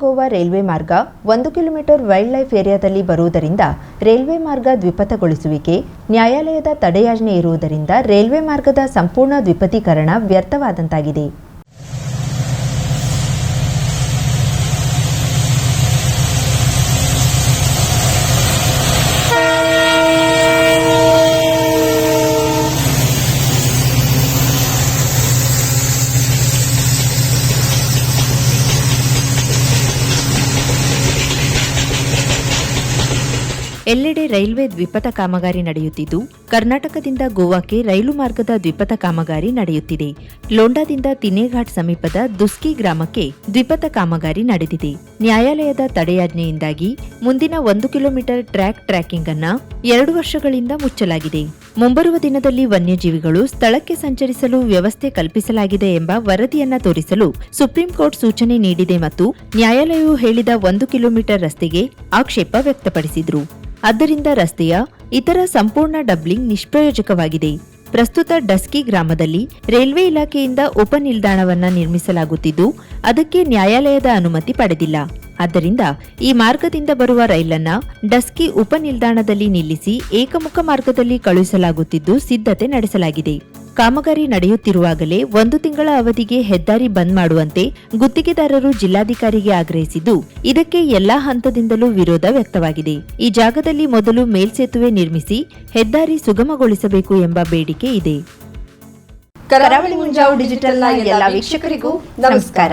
Goa railway ಮಾರ್ಗ ಒಂದು kilometre wild life ಏರಿಯಾದಲ್ಲಿ ಬರುವುದರಿಂದ ರೈಲ್ವೆ ಮಾರ್ಗ ದ್ವಿಪಥಗೊಳಿಸುವಿಕೆ, ನ್ಯಾಯಾಲಯದ ತಡೆಯಾಜ್ಞೆ ಇರುವುದರಿಂದ ರೈಲ್ವೆ ಮಾರ್ಗದ ಸಂಪೂರ್ಣ ದ್ವಿಪಥೀಕರಣ ವ್ಯರ್ಥವಾದಂತಾಗಿದೆ. ಎಲ್ಲೆಡೆ ರೈಲ್ವೆ ದ್ವಿಪಥ ಕಾಮಗಾರಿ ನಡೆಯುತ್ತಿದ್ದು, ಕರ್ನಾಟಕದಿಂದ ಗೋವಾಕ್ಕೆ ರೈಲು ಮಾರ್ಗದ ದ್ವಿಪಥ ಕಾಮಗಾರಿ ನಡೆಯುತ್ತಿದೆ. ಲೋಂಡಾದಿಂದ ತಿನೇಘಾಟ್ ಸಮೀಪದ ದುಸ್ಕಿ ಗ್ರಾಮಕ್ಕೆ ದ್ವಿಪಥ ಕಾಮಗಾರಿ ನಡೆದಿದೆ. ನ್ಯಾಯಾಲಯದ ತಡೆಯಾಜ್ಞೆಯಿಂದಾಗಿ ಮುಂದಿನ ಒಂದು ಕಿಲೋಮೀಟರ್ ಟ್ರ್ಯಾಕ್ ಟ್ರ್ಯಾಕಿಂಗ್ ಅನ್ನ ಎರಡು ವರ್ಷಗಳಿಂದ ಮುಚ್ಚಲಾಗಿದೆ. ಮುಂಬರುವ ದಿನದಲ್ಲಿ ವನ್ಯಜೀವಿಗಳು ಸ್ಥಳಕ್ಕೆ ಸಂಚರಿಸಲು ವ್ಯವಸ್ಥೆ ಕಲ್ಪಿಸಲಾಗಿದೆ ಎಂಬ ವರದಿಯನ್ನ ತೋರಿಸಲು ಸುಪ್ರೀಂ ಕೋರ್ಟ್ ಸೂಚನೆ ನೀಡಿದೆ ಮತ್ತು ನ್ಯಾಯಾಲಯವು ಹೇಳಿದ ಒಂದು ಕಿಲೋಮೀಟರ್ ರಸ್ತೆಗೆ ಆಕ್ಷೇಪ ವ್ಯಕ್ತಪಡಿಸಿದ್ರು. ಆದ್ದರಿಂದ ರಸ್ತೆಯ ಇತರ ಸಂಪೂರ್ಣ ಡಬ್ಲಿಂಗ್ ನಿಷ್ಪ್ರಯೋಜಕವಾಗಿದೆ. ಪ್ರಸ್ತುತ ಡಸ್ಕಿ ಗ್ರಾಮದಲ್ಲಿ ರೈಲ್ವೆ ಇಲಾಖೆಯಿಂದ ಉಪ ನಿಲ್ದಾಣವನ್ನು ನಿರ್ಮಿಸಲಾಗುತ್ತಿದ್ದು, ಅದಕ್ಕೆ ನ್ಯಾಯಾಲಯದ ಅನುಮತಿ ಪಡೆದಿಲ್ಲ. ಆದ್ದರಿಂದ ಈ ಮಾರ್ಗದಿಂದ ಬರುವ ರೈಲನ್ನ ಡಸ್ಕಿ ಉಪ ನಿಲ್ದಾಣದಲ್ಲಿ ನಿಲ್ಲಿಸಿ ಏಕಮುಖ ಮಾರ್ಗದಲ್ಲಿ ಕಳುಹಿಸಲಾಗುತ್ತಿದ್ದು ಸಿದ್ಧತೆ ನಡೆಸಲಾಗಿದೆ. ಕಾಮಗಾರಿ ನಡೆಯುತ್ತಿರುವಾಗಲೇ ಒಂದು ತಿಂಗಳ ಅವಧಿಗೆ ಹೆದ್ದಾರಿ ಬಂದ್ ಮಾಡುವಂತೆ ಗುತ್ತಿಗೆದಾರರು ಜಿಲ್ಲಾಧಿಕಾರಿಗೆ ಆಗ್ರಹಿಸಿದ್ದು, ಇದಕ್ಕೆ ಎಲ್ಲಾ ಹಂತದಿಂದಲೂ ವಿರೋಧ ವ್ಯಕ್ತವಾಗಿದೆ. ಈ ಜಾಗದಲ್ಲಿ ಮೊದಲು ಮೇಲ್ಸೇತುವೆ ನಿರ್ಮಿಸಿ ಹೆದ್ದಾರಿ ಸುಗಮಗೊಳಿಸಬೇಕು ಎಂಬ ಬೇಡಿಕೆ ಇದೆ. ಕರಾವಳಿ ಮುಂಜಾವು ಡಿಜಿಟಲ್ನ ಎಲ್ಲ ವೀಕ್ಷಕರಿಗೂ ನಮಸ್ಕಾರ.